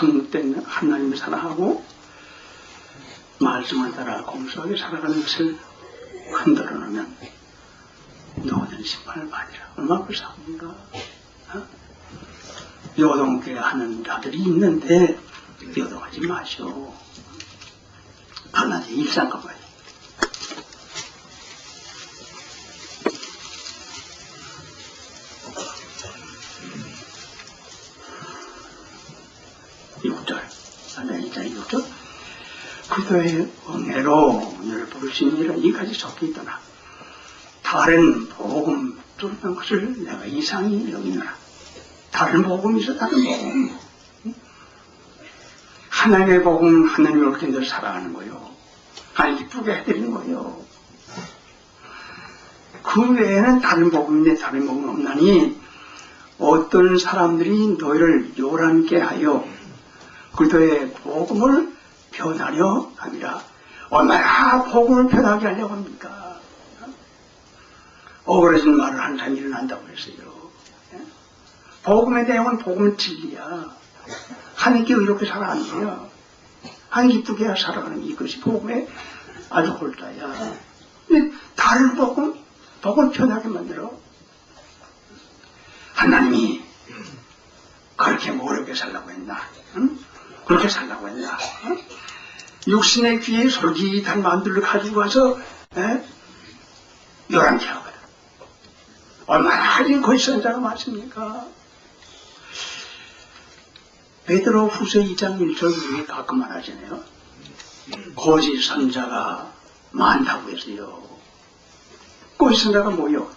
참된 하나님을 사랑하고 말씀을 따라 공수하게 살아가는 것을 흔들어 놓으면 노는 심판을 받으라. 얼마나 불쌍합니까? 어? 요동케 하는 자들이 있는데 요동하지 마시오. 하나님 일상가 봐요. 육절 아니, 이제 6절. 그도의 은혜로 오늘 부르신 일은 이까지 적혀 있더라. 다른 복음 뚫는 것을 내가 이상히 여기노라. 다른 복음이 있어, 다른 복음. 하나님의 복음, 그렇게 늘 살아가는 거요. 하나님 기쁘게 해드리는 거요. 그 외에는 다른 복음인데 다른 복음은 없나니 어떤 사람들이 너희를 요란케 하여 그도의 복음을 변하려 합니다. 얼마나 복음을 변하게 하려고 합니까? 억울해진 말을 하는 사람이 일어난다고 했어요. 예? 복음의 내용은 복음 진리야. 하나님께 이렇게 살아가는 거야. 하나님 기쁘게 살아가는 이것이 복음의 아주 골자야. 근데 다른 복음, 복음 편하게 만들어. 하나님이 그렇게 어렵게 살라고 했나? 응? 그렇게 살라고 했나? 응? 육신의 귀에 솔깃한 만두를 가지고 와서 에? 열한케 하거든. 얼마나 하긴 거기 선자가 많습니까? 베드로 후서 2장 1절 위에 가끔 말하잖아요. 거짓 선자가 많다고 했어요. 거짓 선자가 뭐요?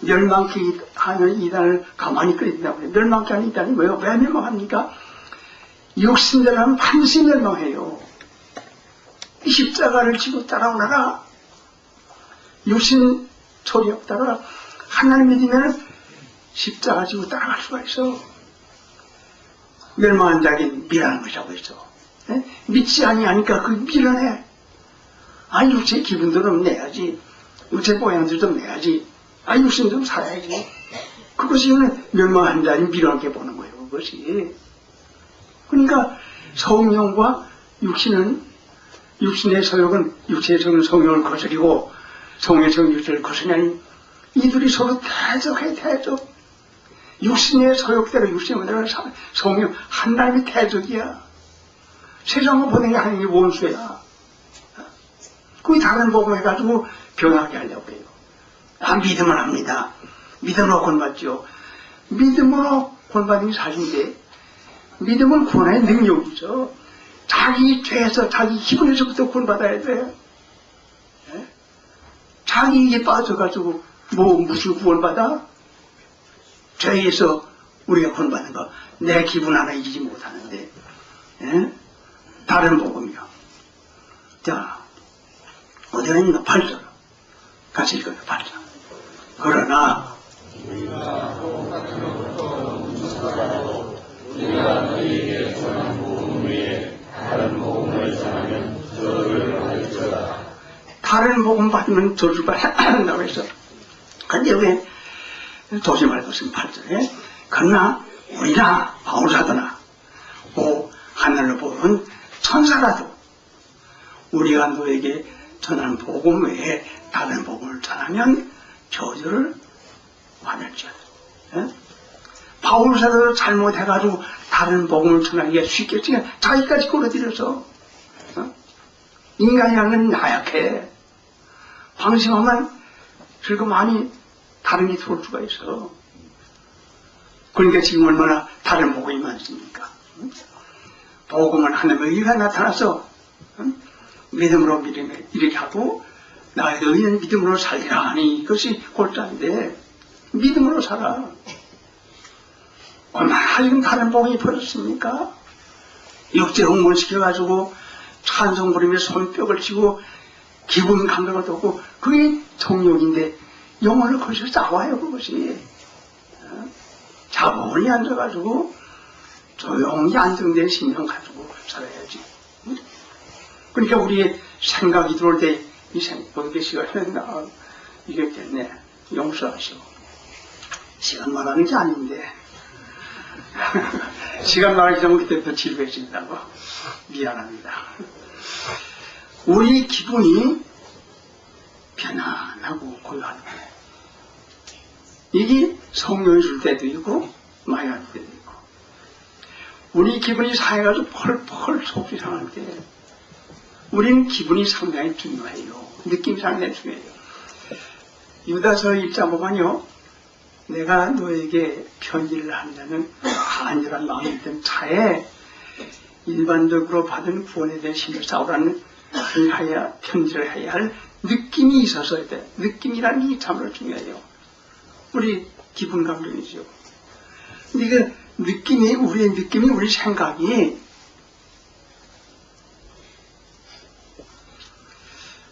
멸망케 하는 이단을 가만히 끓인다고 해요. 멸망케 하는 이단이 뭐요? 왜 멸망합니까? 육신대로는 반드시 멸망해요. 이 십자가를 지고 따라오너라. 육신 소리 없다가 하나님 믿으면 십자가 지고 따라갈 수가 있어. 멸망한 자에게 미라는 것이라고 했어. 예? 믿지 아니하니까 그 밀어내. 아, 육체 기분도 좀 내야지. 육체 모양도 좀 내야지. 아, 육신 좀 살아야지. 그것이 멸망한 자를 밀어내게 보는 거예요, 그것이. 그러니까 성령과 육신은 육신의 서욕은 육체의 서욕은 성령을 거스리고 성의 성 육체를 거스리니 이들이 서로 대적해 대적. 육신의 서욕대로 육신의 대로 성령 하나님이 대적이야. 세상을 보낸 게 하나님이 원수야. 그게 다른 복음 해가지고 변하게 하려고 해요. 아 믿음을 합니다. 믿음으로 권받죠. 믿음으로 권받는 게 사실인데 믿음은 구원의 능력이죠 자기 죄에서 자기 기분에서부터 구원받아야 돼. 예? 자기에게 빠져가지고 뭐 무슨 구원받아? 죄에서 우리가 구원받는 거 내 기분 하나 이기지 못하는데 예? 다른 복음이요. 자 어디가 있나? 8절 같이 읽어요 8절 그러나 우리가 너희에게 전한 복음 외에 다른 복음을 전하면 저를 받을지어다. 다른 복음 받으면 저주 받는다고 했어. 근데 왜 조심할 것은 8절에 그러나 우리나 바울사도나 오 하늘을 보는 천사라도 우리가 너에게 전하는 복음 외에 다른 복음을 전하면 저주를 받을지어다. 예? 바울사도를 잘못해가지고 다른 복음을 전하기가 쉽겠지 자기까지 끌어들여서 어? 인간이라는 나약해 방심하면 그리고 많이 다른 게 들어올 수가 있어 그러니까 지금 얼마나 다른 복음이 많습니까 응? 복음은 하나님의 의가 나타나서 응? 믿음으로 믿음에 이렇게 하고 나의 너희는 믿음으로 살리라 하니 이것이 골자인데 믿음으로 살아 얼마나 지금 다른 복음이 벌었습니까? 육체 흥분시켜가지고 찬송 부리며 손뼉을 치고 기분 감동을 얻고 그게 정욕인데 영혼을 거기서 싸워요 그것이 어? 자본이 앉아가지고 조용히 안정된 신령 가지고 살아야지 응? 그러니까 우리의 생각이 들어올 때 이 생각, 시간이 나 이겼겠네 용서하시오 시간 말하는 게 아닌데 시간 말하기 전에 그때부터 지루해진다고. 미안합니다. 우리 기분이 편안하고 고요한 거예요. 이게 성령이 줄 때도 있고, 많이 할 때도 있고. 우리 기분이 상해가지고 펄펄 속이 상할 때, 우리는 기분이 상당히 중요해요. 느낌이 상당히 중요해요. 유다서 1장 보면요. 내가 너에게 편지를 한다는 간절한 마음이 있던 차에 일반적으로 받은 구원에 대한 힘을 쌓으라는 그하야 편지를 해야 할 느낌이 있어서야 돼. 느낌이라는 게 참으로 중요해요. 우리 기분 감정이죠. 근데 그 느낌이, 우리의 느낌이, 우리 생각이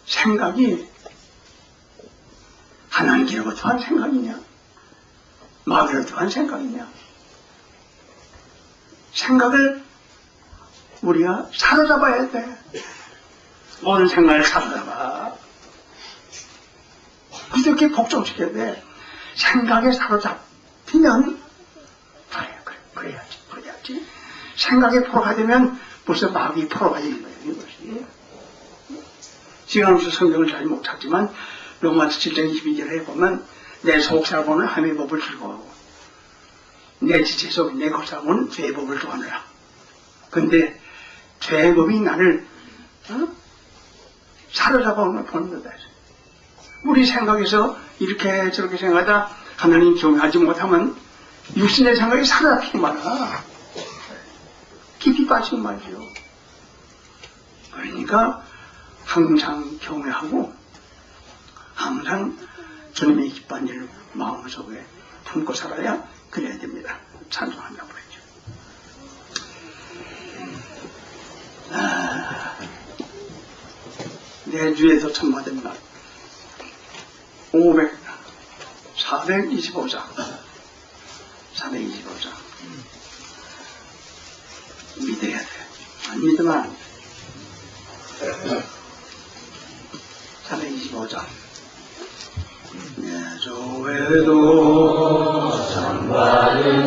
생각이 하나님께로부터 한 생각이냐? 마귀로부터 한 생각이냐? 생각을 우리가 사로잡아야 돼. 모든 생각을 사로잡아. 이렇게 복종시켜야 돼. 생각에 사로잡히면, 그래, 그래, 그래야지, 그래야지. 생각에 포로가 되면 벌써 마귀 포로가 되는 거예요, 이것이. 지금부터 성경을 잘 못 찾지만, 로마서 7장 22절에 보면, 내 속사고는 함의 법을 즐거워하고, 내 지체 속에 내 god사고는 죄의 법을 좋아하느라. 근데, 죄의 법이 나를, 어? 사로잡아 보는 거다. 우리 생각에서 이렇게 저렇게 생각하다 하나님 경외하지 못하면 육신의 생각이 사로잡히고 말아. 깊이 빠지고 말이죠. 그러니까 항상 경외하고 항상 주님의 기뻐한 일을 마음속에 품고 살아야 그래야 됩니다. 찬송한다고 그랬죠. 아, 내 주에서 천마된 날 500, 425장 425장 믿어야 돼. 안 믿으면 안 돼. 425장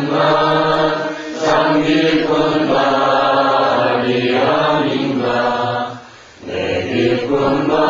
말, 참 깊은 말이 아닌가. 내 깊은 마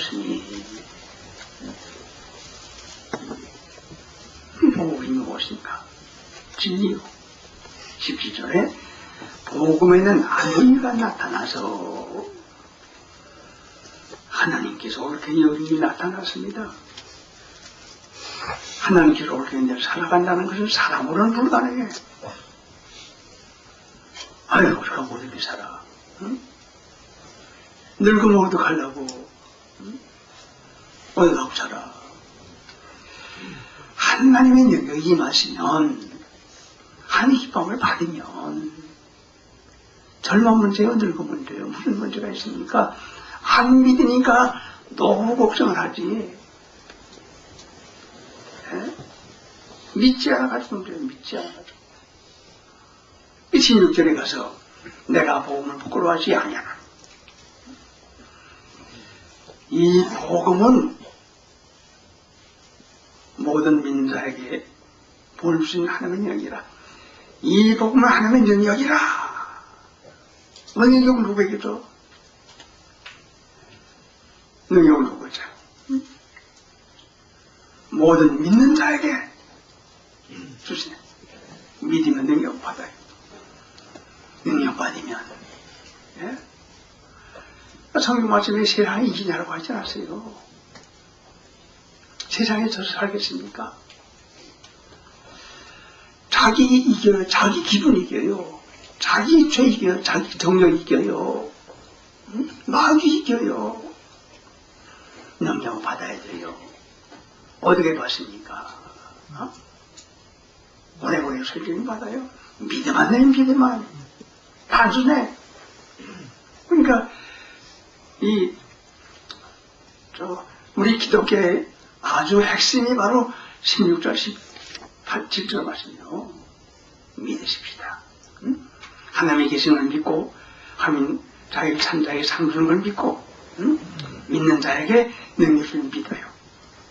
택정함을 입었으니 복음이 무엇입니까? 진리요. 17절에 복음에는 아버지가 나타나서 하나님께서 옳게 여기 나타났습니다. 하나님께서 이제 살아간다는 것은 사람으로는 불가능해. 아유, 우리가 못 이렇게 살아. 응? 늙으면 어떡하려고. 가고 살아. 하나님의 능력이 임하시면, 하나님의 기쁨을 받으면, 젊은 문제요, 늙은 문제요, 무슨 문제가 있습니까? 안 믿으니까 너무 걱정을 하지. 예? 믿지 않아가지고 그래요, 믿지 않아가지고. 16절에 가서 내가 복음을 부끄러워하지 아니하나. 이 복음은 모든 믿는 자에게 볼수 있는 하나님의 영이라. 이 복음은 하나님의 영역이라. 능력을 누구에게 줘? 능력을 누구죠? 모든 믿는 자에게 주시네. 믿으면 능력 받아요. 능력 받으면, 예? 성경 말씀에 세상이 이기냐라고 하지 않았어요. 세상에 저 살겠습니까? 자기 이겨요. 자기 기분 이겨요. 자기 죄 이겨요. 자기 정력 이겨요. 응? 마귀 이겨요. 능력을 받아야 돼요. 어떻게 받습니까? 어? 오래오래 설교를 받아요. 믿음만 내 믿음만. 단순해. 그러니까, 이, 저, 우리 기독교의 아주 핵심이 바로 16절, 18, 7절 말씀이요. 믿으십시다. 응? 하나님의 계시는 믿고, 하나님 자기 상주는 걸 믿고, 응? 믿는 자에게 능력을 믿어요.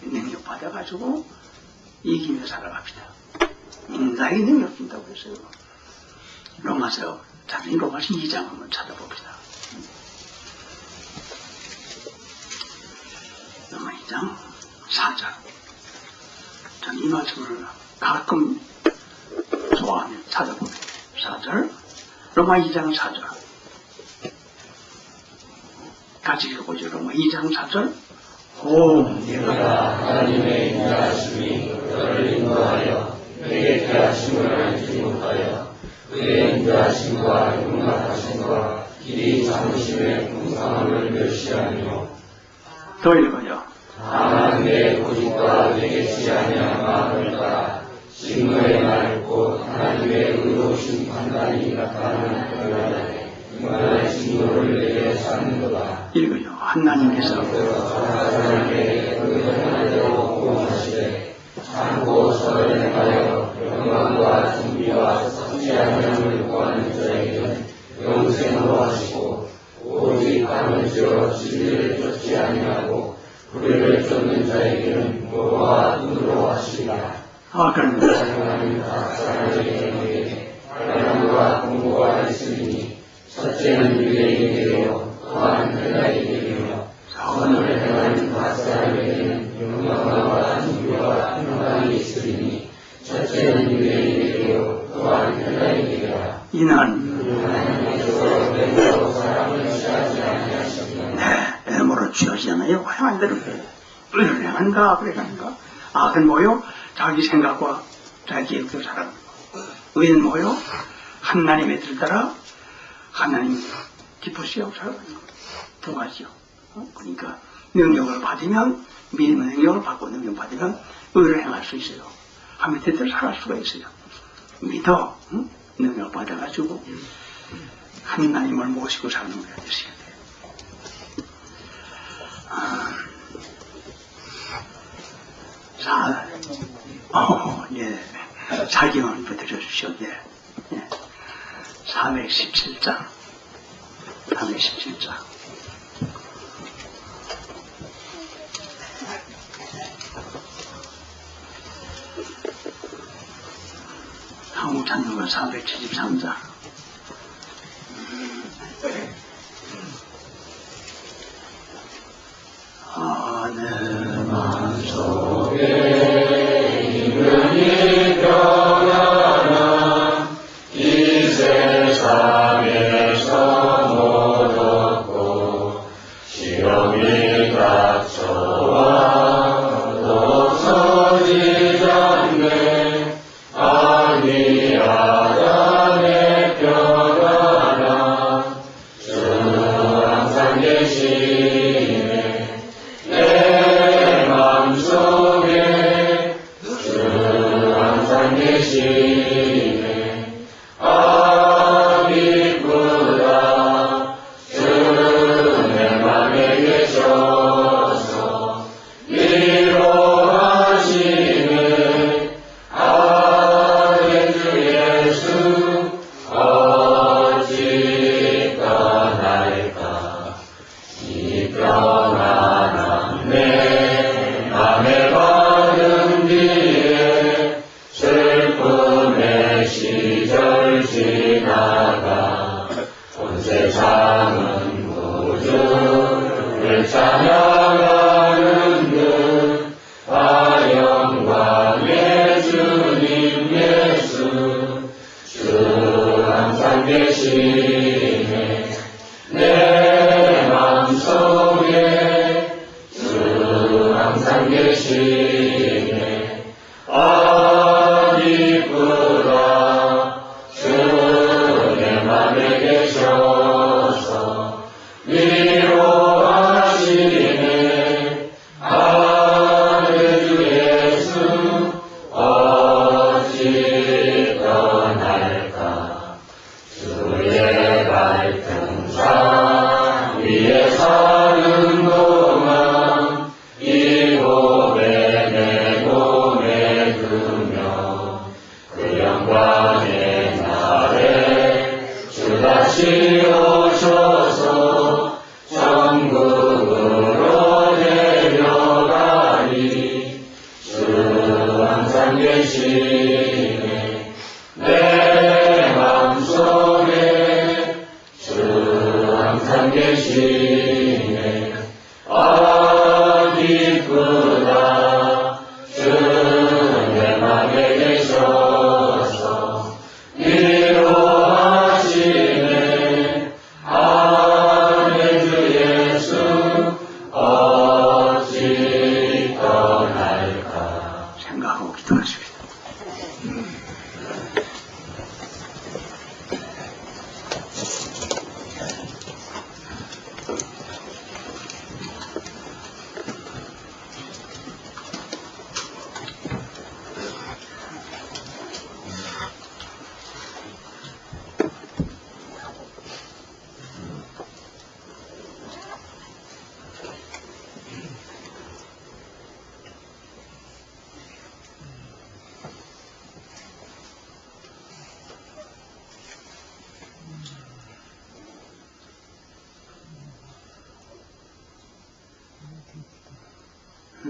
능력 받아가지고 이기며 살아갑시다. 자에게 능력 준다고 했어요. 로마서, 자기 로마서 2장 한번 찾아봅시다. 로마 2장 4절. 전이 말씀을 가끔 좋아하며 찾아보네. 4절. 로마 2장 4절. 같이 읽어보죠. 로마 2장 4절. 오, 내가 하나님의 인자하심이 너를 인도하여 내게 피하심을 알지 못하여 그의 인자하심과 용납하심과 길이 참으심의 풍성함을 멸시하며 더 읽어요. 고집과 내게 지하냐 따라 진노의 맑고 하나님의 의로우신 판단이 나타나는 그날에 인간의 진노를 내게 쌓는도다 읽어요. 하나님께서 하나님께 의논하대로 공하시되 참고 서를 행하여 영광과 준비와 섭지한 영을 구하는 자에게는 영생으로 하시고 오직 하늘지어 진리를 쫓지 아니하고 불의를 쫓는 자에게는 노와 눈으로 하시리라 하나님 각 사람에게 영에게 사랑과 공고가 있으니 첫째는 되어 또한 헬라에게 만드는 거예요. 불행한가 불행한가? 악은 뭐요? 자기 생각과 자기의 교사라는 거. 의는 뭐요? 하나님의 뜻 따라 하나님 기쁘시오 살아가는 거. 부하시오. 어? 그러니까 능력을 받으면 믿음의 능력을 받고 능력 받으면 의를 행할 수 있어요. 하면 대대로 살 수가 있어요. 믿어. 응? 능력 받아가지고 음. 하나님을 모시고 사는 거야. 자, 어, 예. 사경을 붙여주십시오. 예. 예. 317장. 317장. 항우 찬송은 473장. कागीरि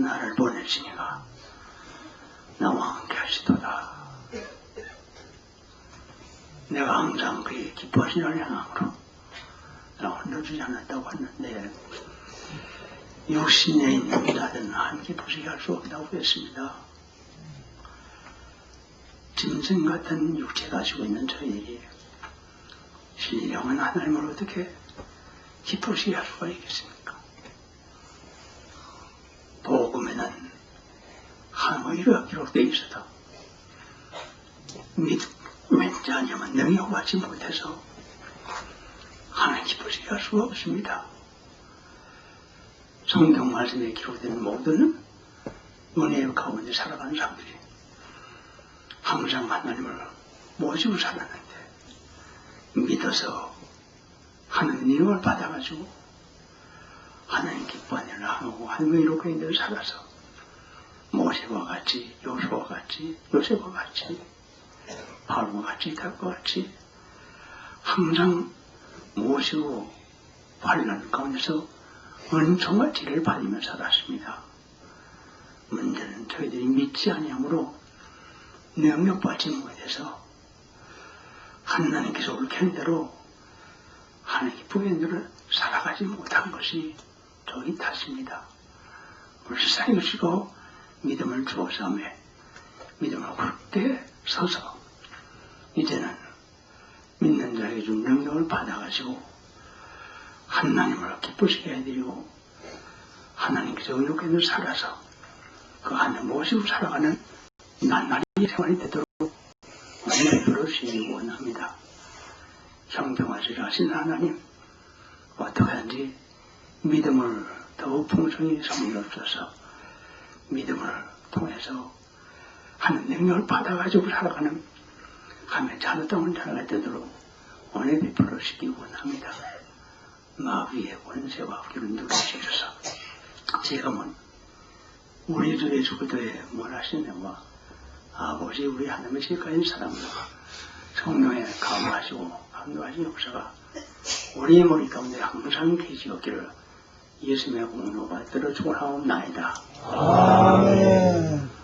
나를 보내시니가 나와 함께 하시도다. 내가 항상 그의 기뻐하시는 영향으로 나 혼자 주지 않았다고 했는데 육신에 있는 자든 한 함께 부식할 수 없다고 했습니다. 짐승 같은 육체 가지고 있는 저희에게 신령은 하나님을 어떻게 기쁘시게 할 수가 있겠습니까? oiga, ¿qué usted hizo esto? 민자냐 만능이 오하지 못해서 하나님 기쁘시게 할 수가 없습니다. 성경 말씀에 기록된 모든 은혜의 가운데 살아가는 사람들이 항상 하나님을 모시고 살았는데 믿어서 하나님 이름을 받아가지고 하나님 기뻐하느라 하고 하나님의 이렇게 인들 살아서 모세와 같이 요수와 같이 요셉과 같이 바울과 같이 달과 같이 항상 모시고 환란 가운데서 은총과 지를 받으며 살았습니다. 문제는 저희들이 믿지 아니함으로 능력받지 못해서 하나님께서 옳게는 대로 하나님의 부인들을 살아가지 못한 것이 저희 탓입니다. 세상에 주시고 믿음을 주어서매 믿음을 굳게 서서 이제는 믿는 자에게 준 능력을 받아가지고 하나님을 기쁘시게 해드리고 하나님께서 의롭게 살아서 그 하나님 모시고 살아가는 낱날이 생활이 되도록 은혜를 부르시기 원합니다. 형평하시라 하신 하나님 어떻게 하든지 믿음을 더욱 풍성히 섬기옵소서 믿음을 통해서 하는 능력을 받아가지고 살아가는 하면 자르다운 자가 되도록 은혜 베풀어 주시기 원합니다. 마귀의 권세와 기를 누르시소서 제가 뭐 우리 주의 주도에 원하시는와 아버지 우리 하나님의 지까지 사람과 성령에 감화하시고 감동하신 역사가 우리 머리 가운데 항상 계시었기를 예수님의 공로가 들어 축원하옵나이다. 아멘.